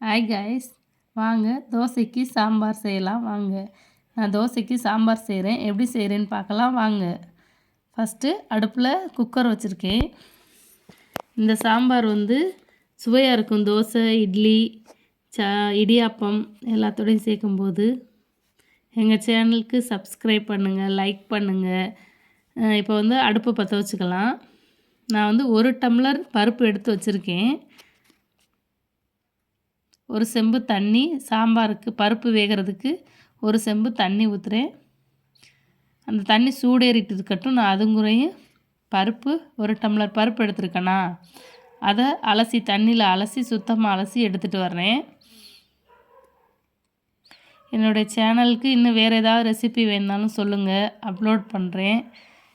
Hi guys வாங்க தோசைக்கு சாம்பார் செய்யலாம். வாங்க. நான் தோசைக்கு சாம்பார் செய்கிறேன் எப்படி செய்கிறேன்னு பார்க்கலாம். வாங்க. ஃபஸ்ட்டு அடுப்பில் குக்கர் வச்சுருக்கேன். இந்த சாம்பார் வந்து சுவையாக இருக்கும். தோசை இட்லி சா இடியாப்பம் எல்லாத்தோடையும் சேர்க்கும்போது எங்கள் சேனலுக்கு சப்ஸ்கிரைப் பண்ணுங்கள் லைக் பண்ணுங்கள் இப்போ வந்து அடுப்பை பற்ற வச்சுக்கலாம். நான் வந்து ஒரு டம்ளர் பருப்பு எடுத்து வச்சுருக்கேன். ஒரு செம்பு தண்ணி சாம்பாருக்கு பருப்பு வேகிறதுக்கு ஒரு செம்பு தண்ணி ஊற்றுறேன் அந்த தண்ணி சூடேறிட்டு இருக்கட்டும் நான் அதுங்குறையும் பருப்பு ஒரு டம்ளர் பருப்பு எடுத்துருக்கேனா? அதை அலசி தண்ணியில் அலசி சுத்தமாக அலசி எடுத்துகிட்டு வர்றேன். என்னுடைய சேனலுக்கு இன்னும் வேறு ஏதாவது ரெசிபி வேணுனாலும் சொல்லுங்கள் அப்லோட் பண்ணுறேன்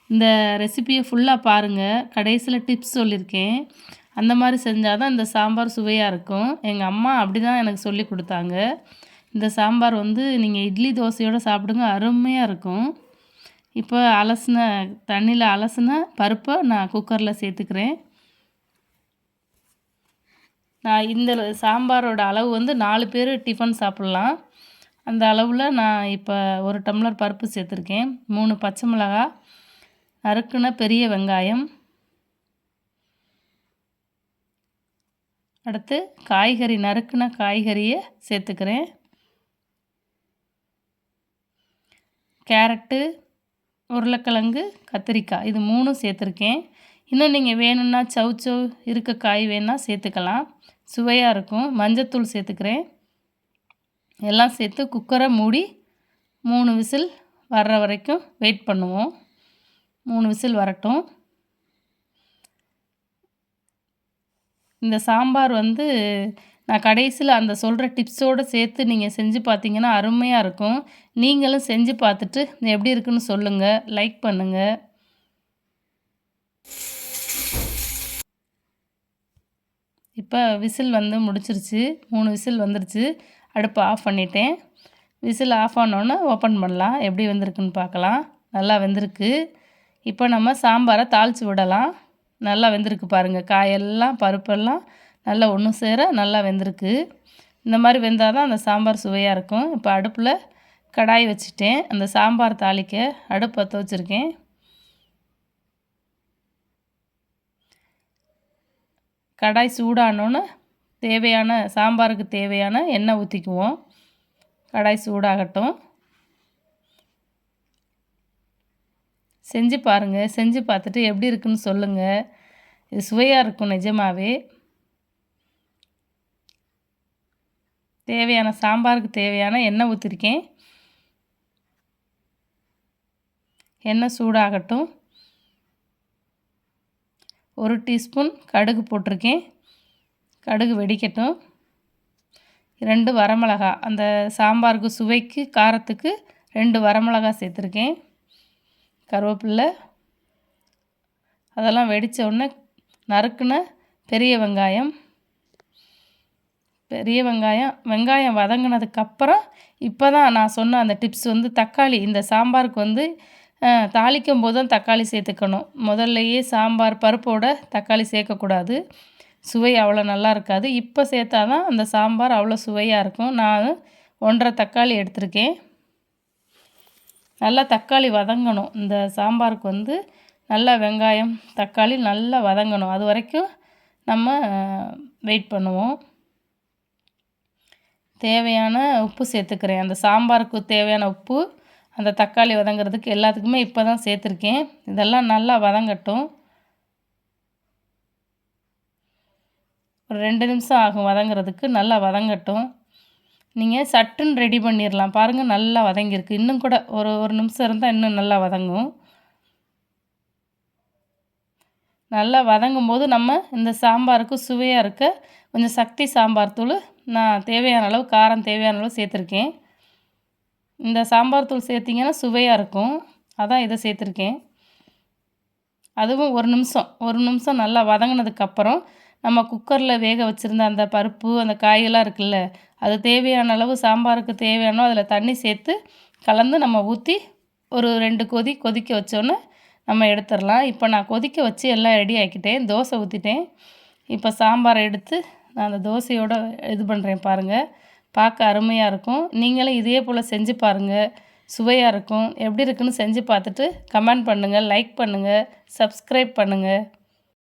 இந்த ரெசிப்பியை ஃபுல்லாக பாருங்கள் கடைசியில் டிப்ஸ் சொல்லியிருக்கேன் அந்த மாதிரி செஞ்சால் தான் இந்த சாம்பார் சுவையாக இருக்கும். எங்கள் அம்மா அப்படி தான் எனக்கு சொல்லி கொடுத்தாங்க. இந்த சாம்பார் வந்து நீங்கள் இட்லி தோசையோடு சாப்பிடுங்க அருமையாக இருக்கும். இப்போ அலசின தண்ணியில் அலசின பருப்பை நான் குக்கரில் சேர்த்துக்கிறேன். நான் இந்த சாம்பாரோட அளவு வந்து நாலு பேர் டிஃபன் சாப்பிட்லாம். அந்த அளவில் நான் இப்போ ஒரு டம்ளர் பருப்பு சேர்த்துருக்கேன். மூணு பச்சை மிளகா நறுக்குன பெரிய வெங்காயம் அடுத்து காய்கறி நறுக்குன காய்கறியை சேர்த்துக்கிறேன். கேரட்டு உருளைக்கிழங்கு கத்திரிக்காய் இது மூணும் சேர்த்துருக்கேன். இன்னும் நீங்கள் வேணும்னா சவு சவு இருக்க காய் வேணால் சேர்த்துக்கலாம். சுவையாக இருக்கும். மஞ்சத்தூள் சேர்த்துக்கிறேன். எல்லாம் சேர்த்து குக்கரை மூடி மூணு விசில் வர்ற வரைக்கும் வெயிட் பண்ணுவோம். மூணு விசில் வரட்டும். இந்த சாம்பார் வந்து நான் கடைசியில் அந்த சொல்கிற டிப்ஸோடு சேர்த்து நீங்கள் செஞ்சு பார்த்தீங்கன்னா அருமையாக இருக்கும். நீங்களும் செஞ்சு பார்த்துட்டு எப்படி இருக்குன்னு சொல்லுங்கள் லைக் பண்ணுங்கள் இப்போ விசில் வந்து முடிச்சிருச்சு. மூணு விசில் வந்துருச்சு. அடுப்பு ஆஃப் பண்ணிட்டேன். விசில் ஆஃப் ஆனோன்னே ஓப்பன் பண்ணலாம். எப்படி வந்திருக்குன்னு பார்க்கலாம். நல்லா வெந்திருக்கு. இப்போ நம்ம சாம்பாரை தாளித்து விடலாம். நல்லா வெந்திருக்கு பாருங்கள் காயெல்லாம் பருப்பெல்லாம் நல்லா ஒன்று சேர நல்லா வெந்திருக்கு. இந்த மாதிரி வெந்தால் தான் அந்த சாம்பார் சுவையாக இருக்கும். இப்போ அடுப்பில் கடாய் வச்சுட்டேன். அந்த சாம்பார் தாளிக்க அடுப்பு பற்ற வச்சுருக்கேன். கடாய் சூடானோன்னு தேவையான சாம்பாருக்கு தேவையான எண்ணெய் ஊற்றிக்குவோம் கடாய் சூடாகட்டும். செஞ்சு பாருங்கள் செஞ்சு பார்த்துட்டு எப்படி இருக்குன்னு சொல்லுங்கள் இது சுவையாக இருக்கும் நிஜமாகவே தேவையான சாம்பாருக்கு தேவையான எண்ணெய் ஊற்றிருக்கேன் எண்ணெய் சூடாகட்டும். ஒரு டீஸ்பூன் கடுகு போட்டிருக்கேன். கடுகு வெடிக்கட்டும். ரெண்டு வரமிளகா அந்த சாம்பாருக்கு சுவைக்கு காரத்துக்கு ரெண்டு வரமிளகா சேர்த்துருக்கேன். கருவேப்பில்லை அதெல்லாம் வெடித்த உடனே நறுக்குன பெரிய வெங்காயம் பெரிய வெங்காயம் வெங்காயம் வதங்கினதுக்கப்புறம் இப்போ தான் நான் சொன்ன அந்த டிப்ஸ் வந்து தக்காளி இந்த சாம்பாருக்கு வந்து தாளிக்கும் போது தான் தக்காளி சேர்த்துக்கணும். முதல்லையே சாம்பார் பருப்போட தக்காளி சேர்க்கக்கூடாது. சுவை அவ்வளோ நல்லா இருக்காது. இப்போ சேர்த்தா தான் அந்த சாம்பார் அவ்வளோ சுவையாக இருக்கும். நான் ஒன்றரை தக்காளி எடுத்திருக்கேன். நல்லா தக்காளி வதங்கணும். இந்த சாம்பாருக்கு வந்து நல்லா வெங்காயம் தக்காளி நல்லா வதங்கணும். அது வரைக்கும் நம்ம வெயிட் பண்ணுவோம். தேவையான உப்பு சேர்த்துக்கிறேன். அந்த சாம்பாருக்கு தேவையான உப்பு அந்த தக்காளி வதங்கிறதுக்கு எல்லாத்துக்குமே இப்போ தான் சேர்த்துருக்கேன். இதெல்லாம் நல்லா வதங்கட்டும். ஒரு ரெண்டு நிமிஷம் ஆகும் வதங்கிறதுக்கு. நல்லா வதங்கட்டும். நீங்கள் சட்டுன்னு ரெடி பண்ணிடலாம் பாருங்கள் நல்லா வதங்கியிருக்கு. இன்னும் கூட ஒரு ஒரு நிமிஷம் இருந்தால் இன்னும் நல்லா வதங்கும். நல்லா வதங்கும் போது நம்ம இந்த சாம்பாருக்கு சுவையாக இருக்க கொஞ்சம் சக்தி சாம்பார் தூள் நான் தேவையான அளவு காரம் தேவையான அளவு சேர்த்துருக்கேன். இந்த சாம்பார் தூள் சேர்த்திங்கன்னா சுவையாக இருக்கும். அதான் இதை சேர்த்துருக்கேன். அதுவும் ஒரு நிமிஷம். ஒரு நிமிஷம் நல்லா வதங்கினதுக்கப்புறம் நம்ம குக்கரில் வேக வச்சுருந்த அந்த பருப்பு அந்த காயெல்லாம் இருக்குல்ல அது தேவையான அளவு சாம்பாருக்கு தேவையானோ அதில் தண்ணி சேர்த்து கலந்து நம்ம ஊற்றி ஒரு ரெண்டு கொதி கொதிக்க வச்சோன்னே நம்ம எடுத்துடலாம். இப்போ நான் கொதிக்க வச்சு எல்லாம் ரெடி ஆக்கிட்டேன். தோசை ஊற்றிட்டேன் இப்போ சாம்பாரை எடுத்து நான் அந்த தோசையோடு இது பண்ணுறேன் பாருங்கள் பார்க்க அருமையாக இருக்கும். நீங்களும் இதே போல் செஞ்சு பாருங்கள் சுவையாக இருக்கும். எப்படி இருக்குன்னு செஞ்சு பார்த்துட்டு கமெண்ட் பண்ணுங்கள் லைக் பண்ணுங்கள் சப்ஸ்கிரைப் பண்ணுங்கள்